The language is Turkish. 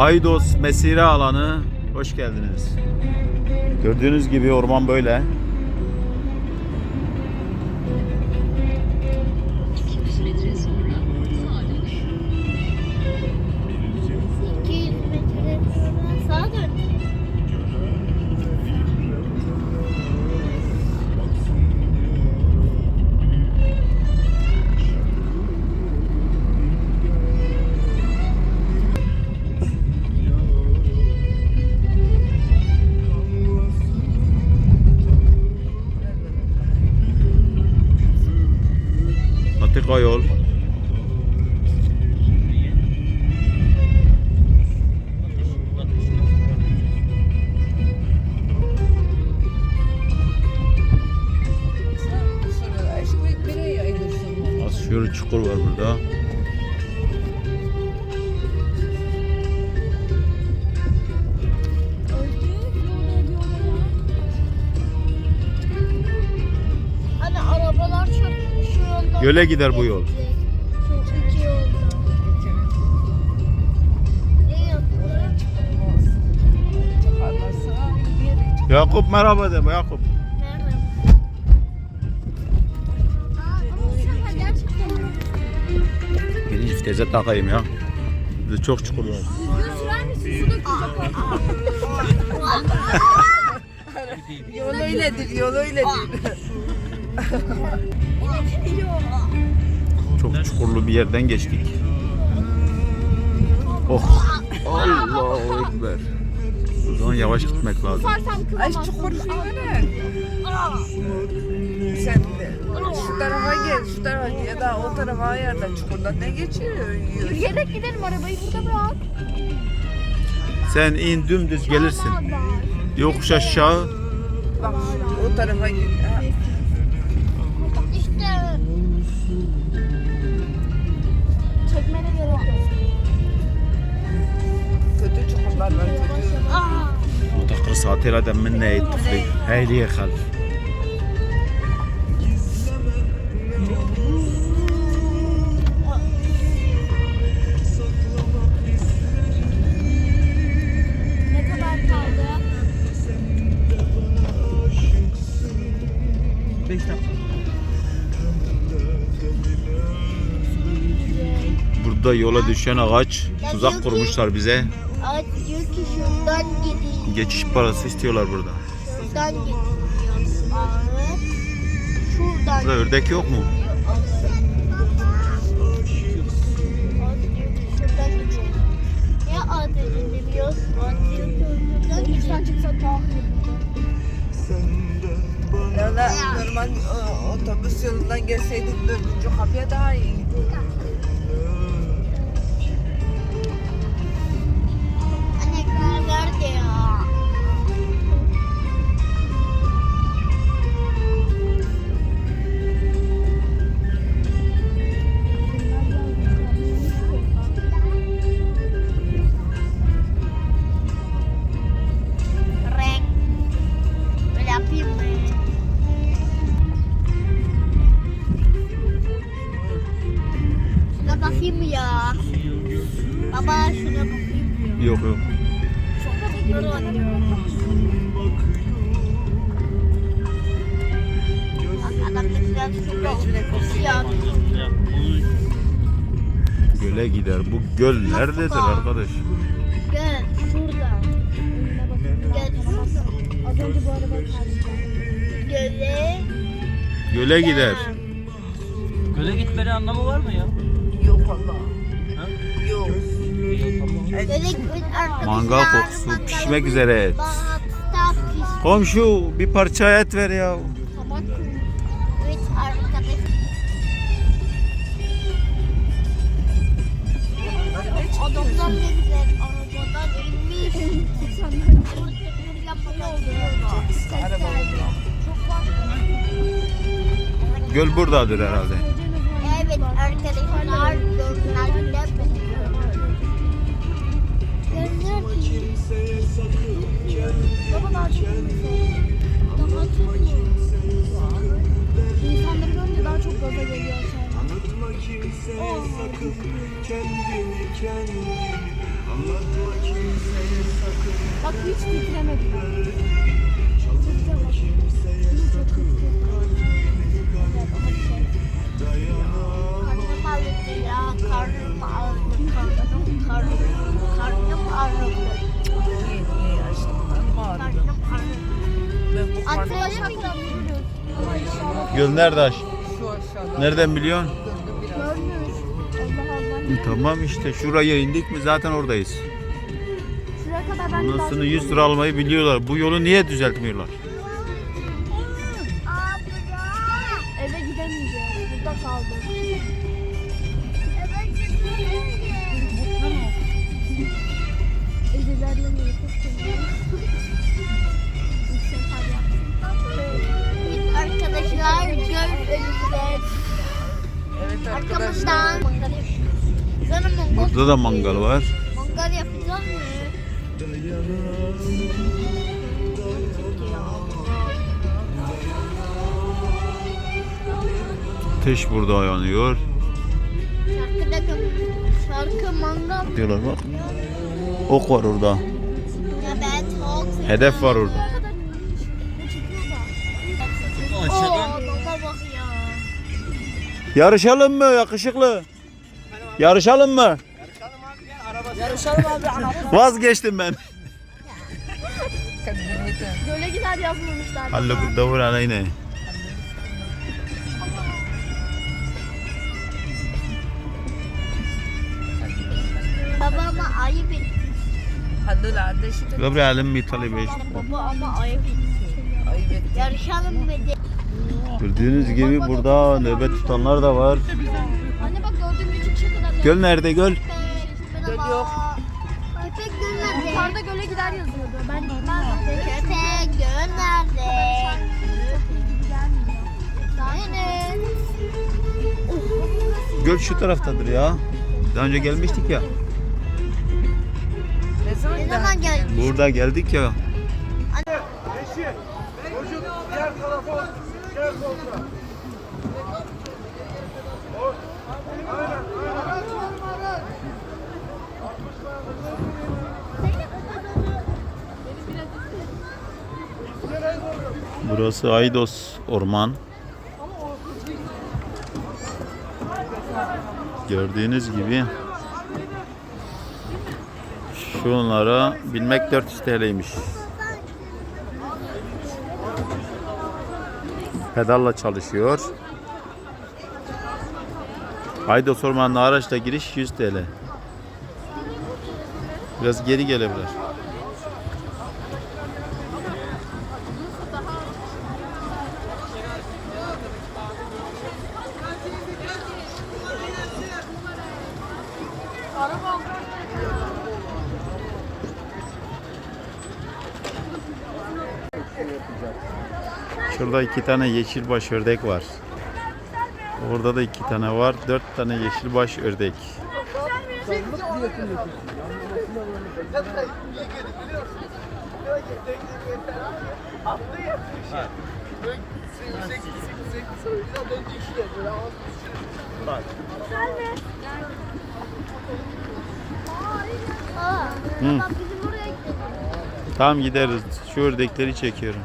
Aydos Mesire alanı hoş geldiniz. Gördüğünüz gibi orman böyle. Patika yol. Sonra aşkı nereye ayırırsın? Az şöyle çukur var burada. Göle gider bu yol. Yakup merhaba de Yakup. Birinci vitese takayım ya. Burada çok çukur var. Düzgün sürer misin? Su dökecek yol öyledir, yol öyledir. Çok çukurlu bir yerden geçtik. Oh. Allahu Ekber. O zaman yavaş gitmek lazım. Ay çukur şöyle. Sen de şu tarafa gel, şu tarafa gel. ya da o tarafa ayarla çukurdan ne geçiyor? Yürüyerek gidelim arabayı burada bırak. Sen in dümdüz gelirsin. Yokuş aşağı. Bak o tarafa git. Ha, İşte. Çekmene gerek yok. Kötü çukurlar var kötü. Aa. متقر ساعتها دم منا الطفل هاي ليه خلف Burada yola düşen ağaç tuzak kurmuşlar bize. Diyor ki. Geçiş parası istiyorlar burada. Şuradan Burada ördek yok mu? Şuradan çıksa Ya da normal otobüs yolundan gelseydik dördüncü kapıya daha iyiydi. Göle gider. Bu göl nerededir arkadaş? Gel şurada. Gel şurada. Az önce bu araba karşıda. Göle. Göle gider. Göle gitmenin anlamı var mı ya? Yok Allah. Ha? Yok. Mangal kokusu, pişmek üzere et. Komşu bir parça et ver ya. Göl buradadır herhalde. Evet arkadaşlar çok İnsanları görünce daha çok gaza geliyor. Unutma kimseye sakın kendini kendini Bak hiç titremedi. Titre bak. Bunu çok titre. Karnım ağrıdı ya. Karnım ağrıdı. Karnım, karnım, karnım ağrıdı. Niye niye aşkım? Karnım ağrıdı. Karnım ağrıdı. Ben bu karnım Antrenmana mı gidiyoruz? Göl nerede aş? şu aşağıda. Nereden biliyorsun? Görmüyoruz. Allah Allah. Tamam işte şuraya indik mi zaten oradayız. Şuraya kadar ben çok 100 lira almayı biliyorlar. Bu yolu niye düzeltmiyorlar? Arkamızdan mangal mangal. Burada da mangal var. Mangal yapacağız mı? Ateş burada yanıyor. Şarkı da şarkı mangal. Diyorlar bak. Ok var orada. Ya ben çok Hedef var orada. Yarışalım mı yakışıklı? Yarışalım mı? Yarışalım abi anam. Vazgeçtim ben. Göle gider yazmamışlar. Hallo davul aleyne. Babama ayıp etti. Hadi la ateşi de Gabri alim bir talebi. Baba ama ayıp etti. Yarışalım dedi. Gördüğünüz gibi burada nöbet tutanlar da var. Anne bak gördüğün küçük şakadan. Göl nerede göl? Göl yok. Köpek göl nerede? Yukarıda göle gider yazıyordu. Ben ben Köpek göl nerede? Göl şu taraftadır ya. Daha önce gelmiştik ya. Ne zaman Ne gidelim? zaman geldi? Burada geldik ya. Burası Aydos Orman. Gördüğünüz gibi şunlara binmek 400 TL'ymiş. Pedalla çalışıyor. Aydos Ormanı'na araçla giriş 100 TL. Biraz geri gelebilir. Şurada iki tane yeşilbaş ördek var. Orada da iki tane var. Dört tane yeşilbaş ördek. Hı. Tamam gideriz. Şu ördekleri çekiyorum.